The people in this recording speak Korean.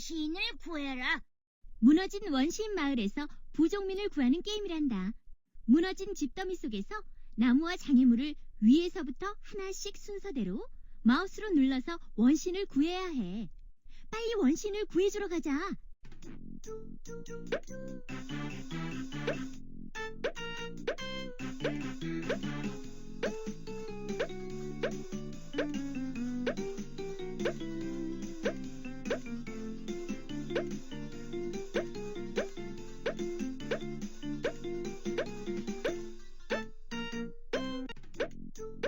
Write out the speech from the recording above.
원시인을 구해라. 무너진 원시인 마을에서 부족민을 구하는 게임이란다. 무너진 집더미 속에서 나무와 장애물을 위에서부터 하나씩 순서대로 마우스로 눌러서 원신을 구해야 해. 빨리 원신을 구해주러 가자.